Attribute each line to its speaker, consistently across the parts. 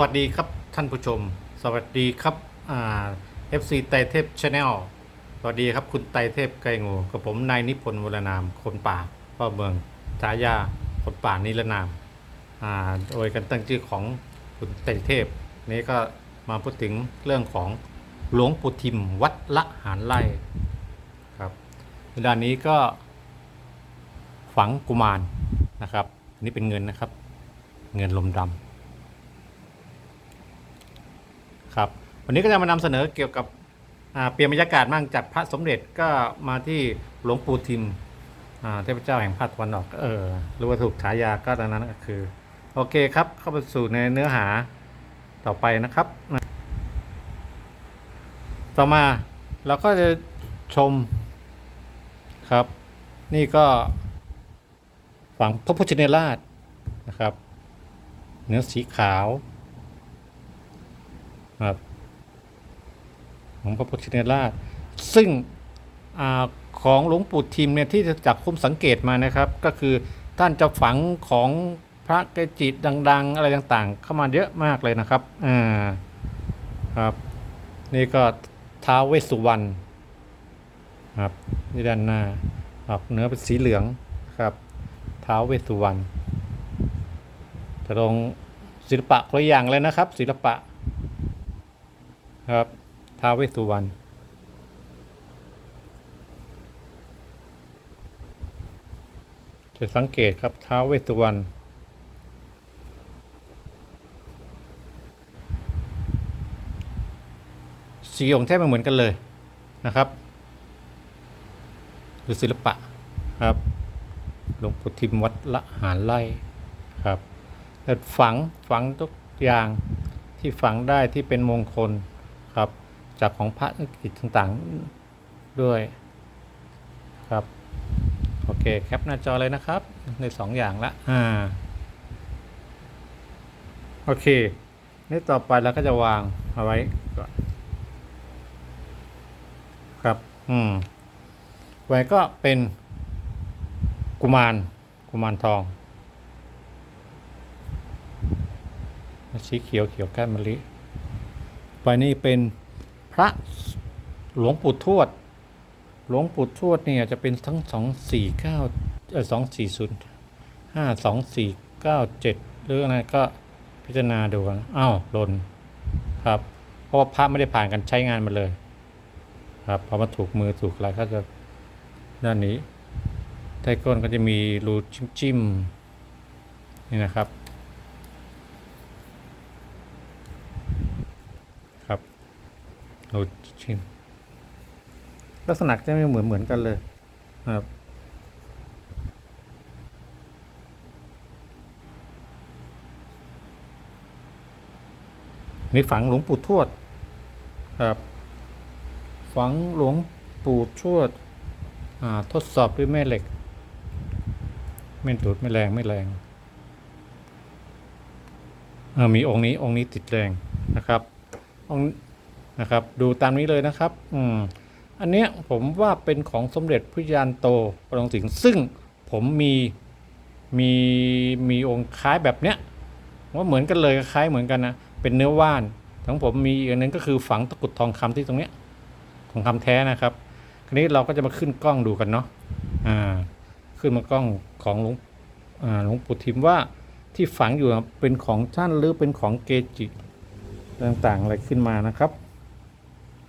Speaker 1: วัสดีครับท่านผู้ชม สวัสดีครับอ่า FC ไตเทพชาแนลสวัสดีครับคุณไตเทพไกงูกับผมนายนิพนธ์วรนามคนป่าพ่อเมืองฉายาคนป่านิรนามอ่าโดยกันตั้งชื่อของคุณไตเทพ นี้ก็มาพูดถึงเรื่องของหลวงปู่ทิมวัดละหารไร่ครับเวลานี้ก็ฝังกุมารนะครับนนี้เป็นเงินนะครับ เงินลมดำ ครับ วันนี้ก็จะมานำเสนอเกี่ยวกับเปลี่ยนบรรยากาศมั่งจากพระสมเด็จก็มาที่หลวงปู่ทิมเทพเจ้าแห่งภาคตะวันออกเออหรือว่าถูกฉายาก็ดังนั้นก็คือ โอเคครับเข้าไปสู่ในเนื้อหาต่อไปนะครับ ต่อมาเราก็จะชมครับ นี่ก็ฝังพระพุทธชินราชนะครับ เนื้อสีขาว ครับ ของพระพุทธชินราช ซึ่งอของหลวงปู่ทิมเนี่ยที่จากผมสังเกตมานะครับ ก็คือท่านจะฝังของพระเกจิดัง ๆ อะไรต่างๆ เข้ามาเยอะมากเลยนะครับอ่าครับ นี่ก็ท้าวเวสสุวรรณครับนี่ด้านหน้าออกเนื้อเป็นสีเหลืองครับท้าวเวสสุวรรณแต่ตรงศิลปะคนละอย่างเลยนะครับ ศิลปะครับ ท้าวเวสสุวรรณจะสังเกตครับท้าวเวสสุวรรณสีองค์แทบไม่เหมือนกันเลยนะครับดูศิลปะครับหลวงปู่ทิมวัดละหารไล่ครับแต่ฝังฝังทุกอย่างที่ฝังได้ที่เป็นมงคลครับ จากของพระกิจต่างๆด้วยครับ โอเค แคปหน้าจอเลยนะครับ ในสองอย่างละอ่าโอเค นี่ต่อไปเราก็จะวางเอาไว้ก่อนครับ อืมไว้ก็เป็นกุมารกุมารทองสีเขียวเขียวแก้มมะลิไปนี่เป็น พระหลวงปู่ทวด หลวงปู่ทวดเนี่ยจะเป็นทั้งสองสี่เก้าเออสองสี่ศูนย์ห้าสองสี่เก้าเจ็ดหรืออะไรก็พิจารณาดูนะอ้าวหล่นครับ เพราะว่าพระไม่ได้ผ่านการใช้งานมาเลย ครับพอมาถูกมือถูกอะไรก็จะด้านนี้ใต้ก้นก็จะมีรูจิ้มๆนี่นะครับ โอ้ชิมลักษณะจะไม่เหมือนเหมือนกันเลยครับนี่ฝังหลวงปู่ทวดครับ ฝังหลวงปู่ทวดทดสอบด้วยแม่เหล็กไม่ดูดไม่แรงไม่แรงเออมีองค์นี้องค์นี้ติดแรงนะครับองค์ นะครับ ดูตามนี้เลยนะครับ อืม อันเนี้ยผมว่าเป็นของสมเด็จพระยานโตประองสิงห์ซึ่งผมมีมีมีองค์คล้ายแบบเนี้ยว่าเหมือนกันเลยคล้ายเหมือนกันนะเป็นเนื้อว่านของผมมีอีกอันนึงก็คือฝังตะกุดทองคำที่ตรงเนี้ยทองคำแท้นะครับคราวนี้เราก็จะมาขึ้นกล้องดูกันเนาะอ่าขึ้นมากล้องของหลวงอ่าหลวงปู่ทิมว่าที่ฝังอยู่เป็นของท่านหรือเป็นของเกจิต่างๆอะไรขึ้นมานะครับ น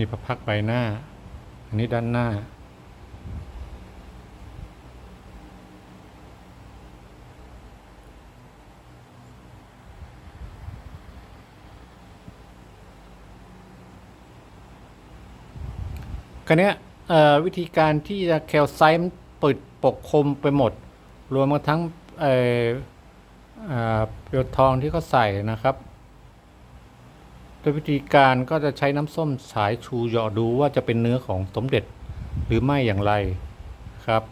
Speaker 1: ี่พระพักใบหน้า อันนี้ด้านหน้า คราวนี้วิธีการที่จะแคลไซต์ปิดปกคลุมไปหมด รวมทั้งเอ่อเอ่อเปลวทองที่เขาใส่นะครับโดยวิธีการก็จะใช้น้ำส้มสายชูเหยาะดูว่าจะเป็นเนื้อของสมเด็จหรือไม่อย่างไรครับ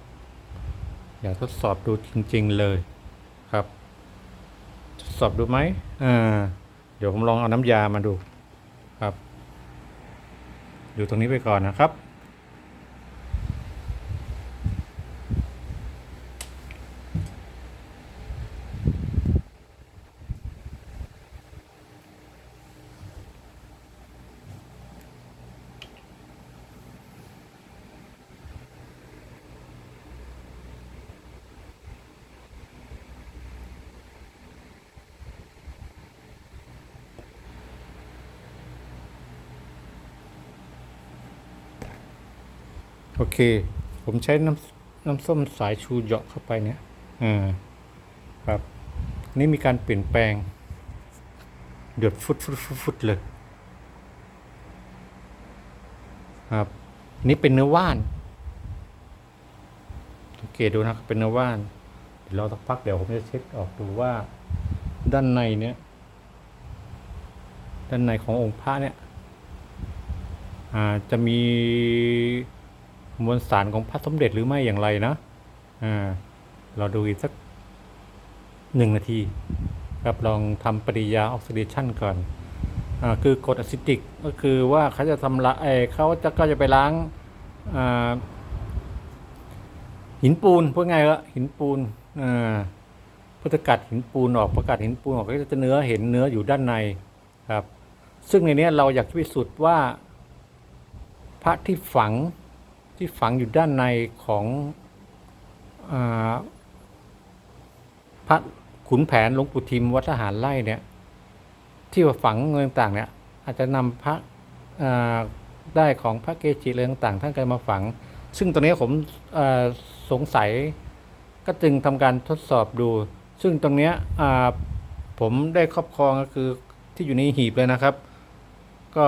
Speaker 1: อยากทดสอบดูจริง ๆเลยครับทดสอบดูไหมอ่าเดี๋ยวผมลองเอาน้ำยามาดูครับ อยู่ตรงนี้ไปก่อนนะครับ โอเค ผมใช้น้ำน้ำส้มสายชูเหยาะเข้าไปเนี่ยอ่าครับ นี่มีการเปลี่ยนแปลง เดือดฟุดฟุดฟุดฟุดเลย ครับ นี่เป็นเนื้อว่านสังเกตดูนะครับเป็นเนื้อว่าน เดี๋ยวเราสักพักเดี๋ยวผมจะเช็คออกดูว่า ด้านในเนี่ย ด้านในขององค์พระเนี่ยอ่าจะมี มวลสารของพระสมเด็จหรือไม่อย่างไรนะอ่าเราดูอีกสักหนึ่งนาทีครับลองทำปฏิกิริยาออกซิเดชันก่อนอ่าคือกรดอะซิติกก็คือว่าเขาจะทำละเอเขาจะก็จะไปล้างอ่าหินปูนพูดง่ายว่าหินปูนอ่าพื่อจะกัดหินปูนออกประกาศหินปูนออกก็จะเนื้อเห็นเนื้ออยู่ด้านในครับ ซึ่งในนี้เราอยากจะพิสูจน์ว่า พระที่ฝัง ที่ฝังอยู่ด้านในของอพระขุนแผนหลวงปู่ทิมวัดทหารไร่เนี่ย ที่ว่าฝังเงินต่างเนี่ย อาจจะนำพระได้ของพระเกจิอะไรต่างๆท่านก็มาฝัง ซึ่งตรงนี้ผมสงสัยก็จึงทำการทดสอบดู ซึ่งตรงเนี้ยผมได้ครอบครองก็คือที่อยู่ในหีบเลยนะครับ ก็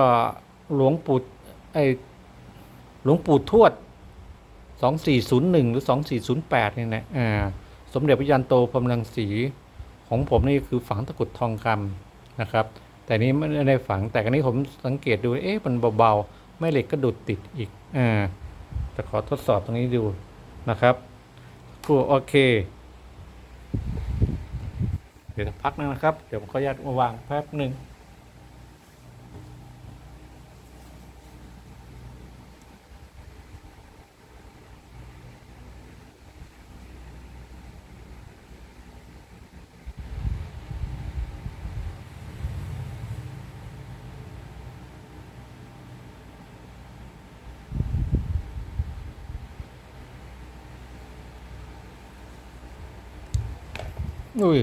Speaker 1: หลวงปู่ไอ หลวงปู่ทวด 2401 หรือ 2408เนี่ยนะอ่าสมเด็จพระยันโตพรหมรังสีของผมนี่คือฝังตะกุดทองคำนะครับ แต่นี้ไม่ได้ฝังแต่กันนี้ผมสังเกตดูเอ๊ะมันเบาๆ ไม่เหล็กก็ดุดติดอีกอ่าจะขอทดสอบตรงนี้ดูนะครับกูโอเค เดี๋ยวพักนึงนะครับ เดี๋ยวผมขออนุญาตมาวางแป๊บหนึ่ง อุ้ย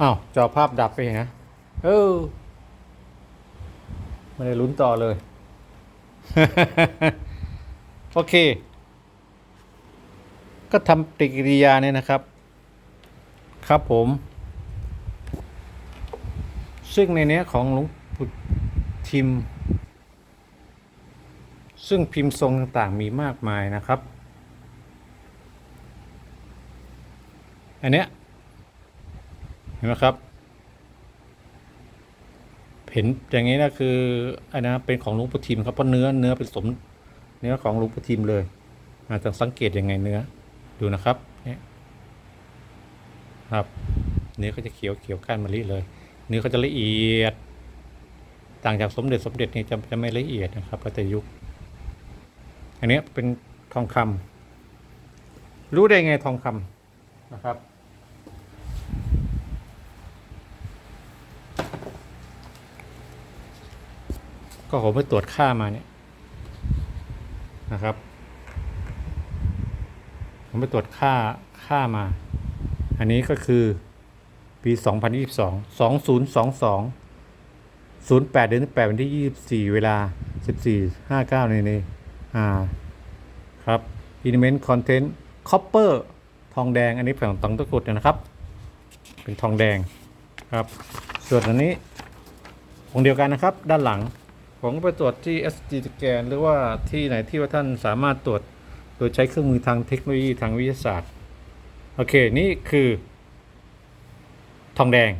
Speaker 1: อ้าวจอภาพดับไปนะเออไม่ได้ลุ้นต่อเลย โอเค ก็ทำปฏิกิริยาเนี่ยนะครับ ครับผม ซึ่งในเนี้ยของหลวงปู่ทิม ซึ่งพิมพ์ทรงต่างๆมีมากมายนะครับ อันเนี้ย ห็นไหมครับเห็นอย่างนี้นะคืออันนะเป็นของหลวงปู่ทิมครับเพราะเนื้อเนื้อเป็นสมเนื้อของหลวงปู่ทิมเลยอาจจะสังเกตยังไงเนื้อดูนะครับเนี่ยครับเนื้อก็จะเขียวเขียวก้านมะลิเลย เนื้อก็จะละเอียด ต่างจากสมเด็จสมเด็จนี่จะจะไม่ละเอียดนะครับก็จะยุค อันนี้เป็นทองคำรู้ได้ไงทองคำนะครับ ก็ผมไปตรวจค่ามาเนี่ยนะครับ ผมไปตรวจค่าค่ามา อันนี้ก็คือปี 2022 2022 08เดือน8วันที่ 24 เวลา 14 59ในนี้อ่าครับ element content copper ทองแดง อันนี้แผงตองตะกรุดนะครับ เป็นทองแดงครับ ส่วนอันนี้องเดียวกันนะครับ ด้านหลัง ผมก็ไปตรวจที่ SD scan หรือว่าที่ไหนที่ว่าท่านสามารถตรวจโดยใช้เครื่องมือทางเทคโนโลยีทางวิทยาศาสตร์ โอเค นี่คือ ทองแดง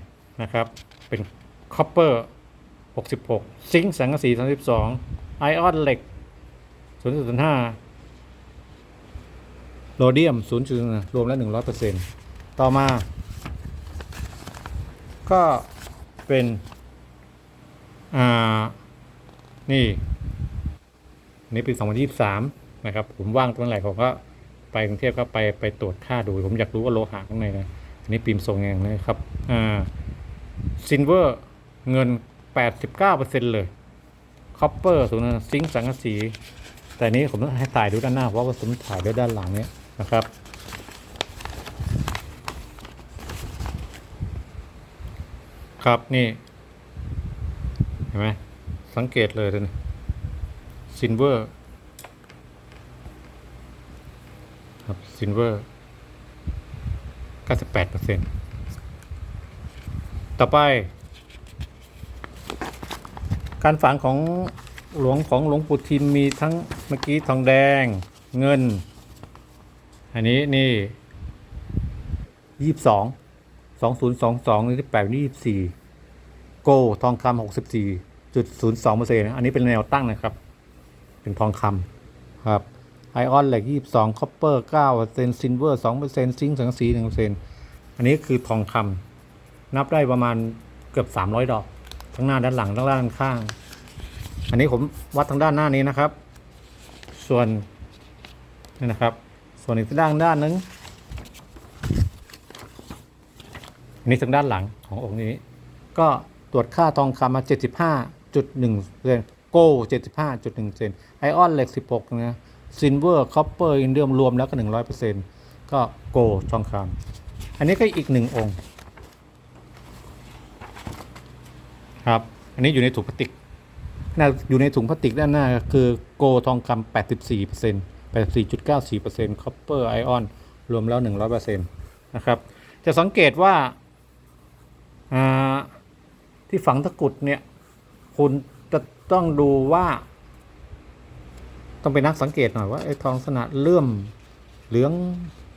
Speaker 1: นะครับ เป็นคอปเปอร์ 66 ซิงค์สังกะสี 32 ไอออนเหล็กศูนย์จุดห้าโรเดียมศูนย์จุดรวมแล้วหนึ่งร้อยเปอร์เซ็นต์ต่อมา ก็เป็น อ่า นี่อันนี่ปี 2023 นะครับ ผมว่างตรงไหนผมก็ไปกรุงเทพก็ไปไปตรวจค่าดู ผมอยากรู้ว่าโลหะข้างในนะอันนี้ปีมทรงอย่างนะครับ อ่าซินเวอร์เงิน 89%เลยคอปเปอร์ศูงนย์ซิงค์สังกะสี แต่อันนี้ผมต้องให้ถ่ายดูด้านหน้า เพราะว่าผมถ่ายด้วยด้านหลังเนี้ยนะครับครับ นี่ เห็นไหม สังเกตเลยนะซินเวอร์ครับซินเวอร์98เปอร์เซ็นต์ต่อไป การฝังของหลวงของหลวงปู่ทิมมีทั้งเมื่อกี้ทองแดงเงิน อันนี้นี่ยี่สิบสองสองศูนย์สองสองนี่แปดนี่ยี่สิบสี่โกทองคำหกสิบสี่ จุดศูองเปอร์เซ็นต์อันนี้เป็นแนวตั้งนะครับ เป็นทองคำครับไอออนเหล็ก22คอปเปอร์9เปอร์เซ็นต์ซินเวอร์2เปอร์เซ็นต์ซิงค์สังสี1เปอร์เซ็นต์อันนี้คือทองคำนับได้ประมาณเกือบ300ดอกทั้งหน้าด้านหลังทั้งด้านข้าง อันนี้ผมวัดทางด้านหน้านี้นะครับ ส่วนนี่นะครับ ส่วนอีกด้านด้านนึงอันนี้ทางด้านหลังขององค์นี้ ก็ตรวจค่าทองคำมา 75 จุดหนึ่งเซนโกลเจ็ดสิบห้าจุดหนึ่งเซนไอออนเหล็กสิบหกนะซินเวอร์คอปเปอร์อินเดียมรวมแล้วก็หนึ่งร้อยเปอร์เซ็นก็โกลทองคำอันนี้ก็อีกหนึ่งองค์ครับ อันนี้อยู่ในถุงพลาสติกนะอยู่ในถุงพลาสติกด้านหน้าคือโกลทองคำแป84% 84.94%คอปเปอร์ไอออนรวมแล้วหนึ่งร้อยเปอร์เซ็นนะครับ จะสังเกตว่าที่ฝังตะกุดเนี่ย คุณจะต้องดูว่า ต้องเป็นนักสังเกตหน่อยว่าไอ้ทองลักษณะเลื่อมเหลือง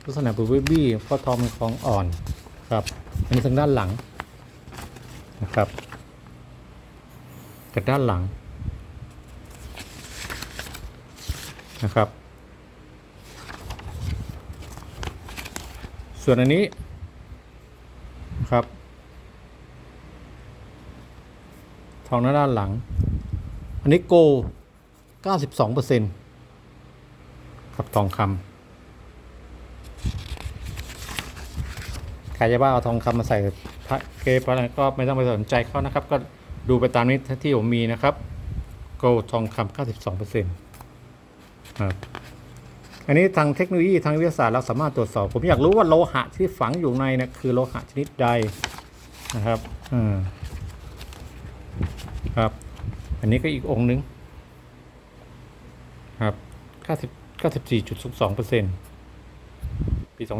Speaker 1: ลักษณะเป็นวิบบี้เพราะทองเป็นของอ่อนครับอันนี้ทางด้านหลังนะครับจากด้านหลังนะครับ ส่วนอันนี้ครับ ทองหน้าด้านหลัง อันนี้โก 92เปอร์เซ็นต์ครับทองคำใครจะว่าเอาทองคำมาใส่พระเกพระอะไรก็ไม่ต้องไปสนใจเขานะครับ ก็ดูไปตามนี้ที่ผมมีนะครับ โกทองคำ92เปอร์เซ็นต์ครับอันนี้ทางเทคโนโลยีทางวิทยาศาสตร์เราสามารถตรวจสอบ ผมอยากรู้ว่าโลหะที่ฝังอยู่ในนะคือโลหะชนิดใดนะครับ อืม ครับ อันนี้ก็อีกองค์หนึง ครับ90 94.22เปอร์เซ็นต์ปี2022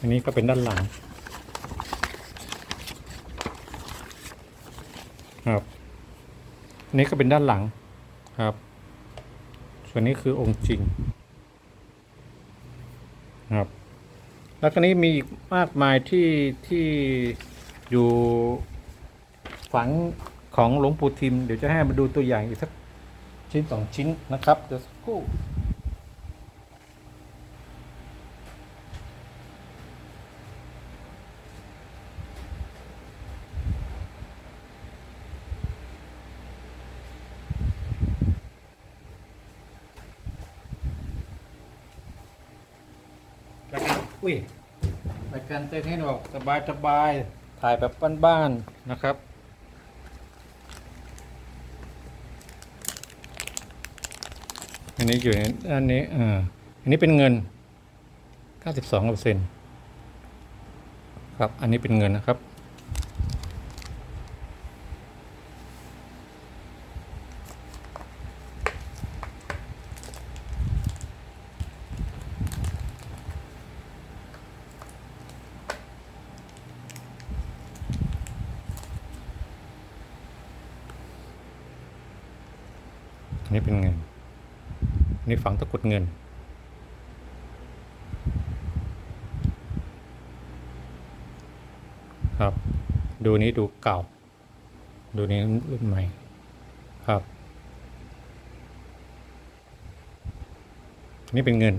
Speaker 1: อันนี้ก็เป็นด้านหลัง ครับ อันนี้ก็เป็นด้านหลัง ครับ ส่วนนี้คือองค์จริง ครับ แล้วก็นี้มีมากมายที่ที่ อยู่ฝังของหลวงปู่ทิม เดี๋ยวจะให้มาดูตัวอย่างอีกสักชิ้นสองชิ้นนะครับเดี๋ยวสักครู่รายการอุ้ยรายการเต้นให้บอกสบายสบาย ถ่ายแบบบ้านๆนะครับ อันนี้อยู่ในอันนี้อ่าอันนี้เป็นเงิน 92เปอร์เซ็นต์ครับ อันนี้เป็นเงินนะครับ ฝังตะกุดเงิน ครับ ดูนี้ดูเก่า ดูนี้รุ่นใหม่ ครับ นี่เป็นเงิน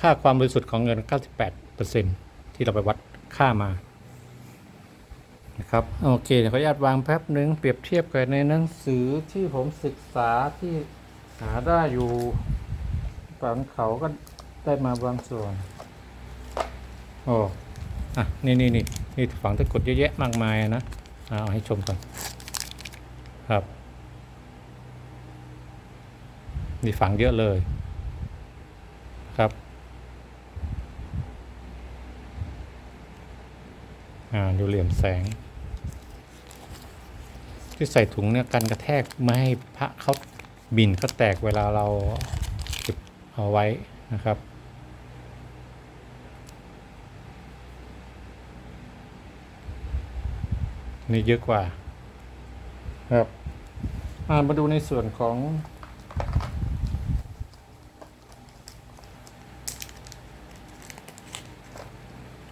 Speaker 1: ค่าความบริสุทธิ์ของเงิน 98%ที่เราไปวัดค่ามานะครับโอเคเขออนุญาตวางแป๊บหนึ่งเปรียบเทียบกันในหนังสือที่ผมศึกษาที่หาได้อยู่ ฝังเขาก็ได้มาบางส่วน โอ้อะ นี่นี่นี่นี่ฝังตะกรุดเยอะแยะมากมายนะอะเอาให้ชมก่อน ครับมีฝังเยอะเลยครับอ่าดูเหลี่ยมแสง ที่ใส่ถุงเนี่ยกันกระแทกไม่ให้พระเขาบินเขาแตกเวลาเรา เอาไว้นะครับ นี่เยอะกว่าครับมาดูในส่วนของ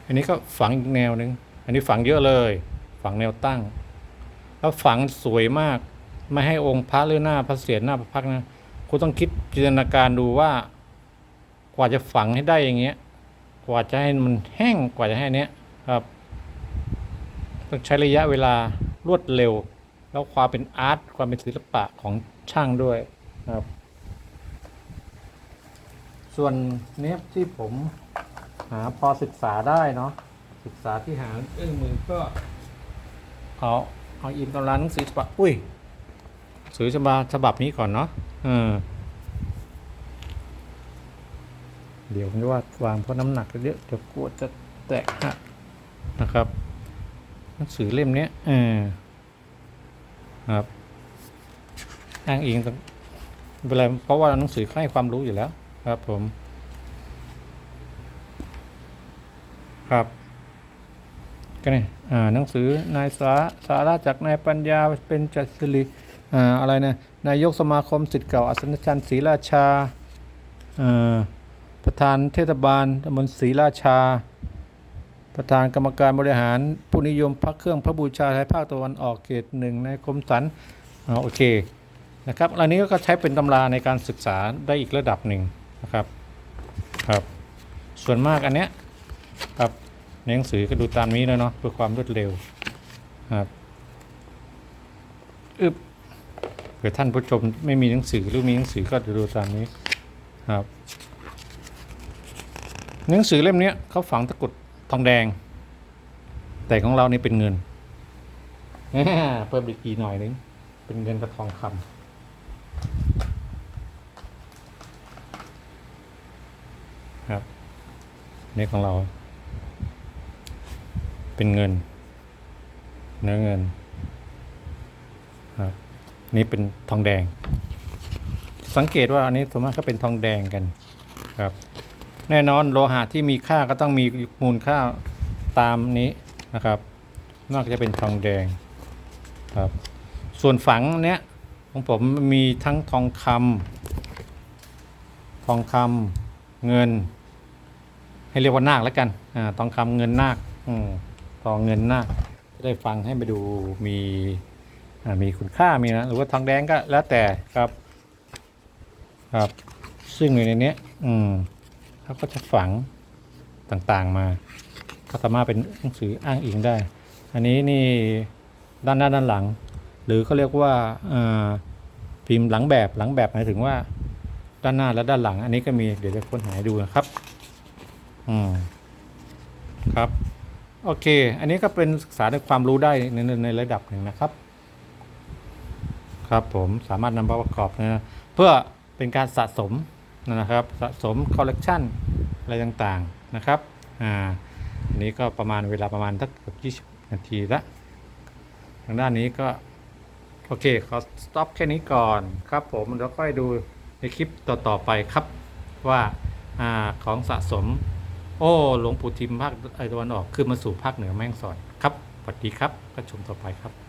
Speaker 1: อันนี้ก็ฝังอีกแนวหนึ่งอันนี้ฝังเยอะเลย ฝังแนวตั้ง แล้วฝังสวยมาก ไม่ให้องค์พระหรือหน้าพระเศียรหน้าพระพักนะ คุณต้องคิดจินตนาการดูว่า กว่าจะฝังให้ได้อย่างเงี้ย กว่าจะให้มันแห้งกว่าจะให้นเนี้ยครับต้องใช้ระยะเวลารวดเร็ว แล้วความเป็นอาร์ตความเป็นศิลปะของช่างด้วยครับ ส่วนเนี้ยที่ผมหาพอศึกษาได้เนาะศึกษาที่หาเอื้องมือก็เอาเอาอินตำราหนังสือฉบับอุ้ยสือฉบับฉบับนี้ก่อนเนาะเออ เดี๋ยวไม่ว่าวางเพราะน้ำหนักเยอะเดี๋ยวกลัวจะแตกหักนะครับ หนังสือเล่มเนี้ยเออครับอ้างอิงตรงเป็นไรเพราะว่าหนังสือให้ความรู้อยู่แล้ว ครับผม ครับก็เนี่ยอ่าหนังสือนายสาสาระจากนายปัญญาเป็นจัดสิริอ่าอะไรนะนายกสมาคมสิทธิ์เก่าอัศนชันศรีราชาอ่า ประธานเทศบาลตำบลศรีราชา ประธานกรรมการบริหาร ผู้นิยมพระเครื่องพระบูชาไทยภาคตะวันออกเขตหนึ่งในคมสันอ่าโอเคนะครับอันนี้ก็ใช้เป็นตำราในการศึกษาได้อีกระดับหนึ่งนะครับครับส่วนมากอันเนี้ยครับในหนังสือก็ดูตามนี้แล้วเนาะเพื่อความรวดเร็วครับอึบเผื่อท่านผู้ชมไม่มีหนังสือหรือมีหนังสือก็ดูตามนี้ครับ หนังสือเล่มนี้เขาฝังตะกุดทองแดง แต่ของเรานี่เป็นเงินเพิ่มอีกีหน่อยนึง เป็นเงินกับทองคำครับนี่ของเรา เป็นเงิน เนื้อเงินครับนี่เป็นทองแดง สังเกตว่าอันนี้ส่วนมากก็เป็นทองแดงกันครับ แน่นอนโลหะที่มีค่าก็ต้องมีมูลค่าตามนี้นะครับ นอกจากจะเป็นทองแดงครับ ส่วนฝังเนี้ยของผมมีทั้งทองคำทองคำเงิน ให้เรียกว่านาคแล้วกันอ่าทองคำเงินนาคอืมทองเงินนาคจะได้ฟังให้ไปดูมีอ่ามีคุณค่ามีนะหรือว่าทองแดงก็แล้วแต่ครับครับ ซึ่งอยู่ในนี้อืม เขาก็จะฝังต่างๆมา ก็สามารถเป็นหนังสืออ้างอิงได้ อันนี้นี่ด้านหน้าด้านหลัง หรือเขาเรียกว่าพิมพ์หลังแบบหลังแบบหมายถึงว่าด้านหน้าและด้านหลัง อันนี้ก็มีเดี๋ยวจะค้นหาดูนะครับ อืมครับ โอเค อันนี้ก็เป็นศึกษาในความรู้ได้ในในในระดับหนึ่งนะครับ ครับผมสามารถนำมาประกอบนะเพื่อเป็นการสะสม นะครับสะสมคอลเลกชันอะไรต่างๆนะครับอ่าอันนี้ก็ประมาณเวลาประมาณสักเกือบ20 นาทีละทางด้านนี้ก็ โอเคขอสต็อปแค่นี้ก่อนครับผมแล้วค่อยดูในคลิปต่อๆไปครับว่าอ่าของสะสม โอ้หลวงปู่ทิมภาคไอตะวันออกขึ้นมาสู่ภาคเหนือแม่งสอนครับสวัสดีครับก็ชมต่อไปครับ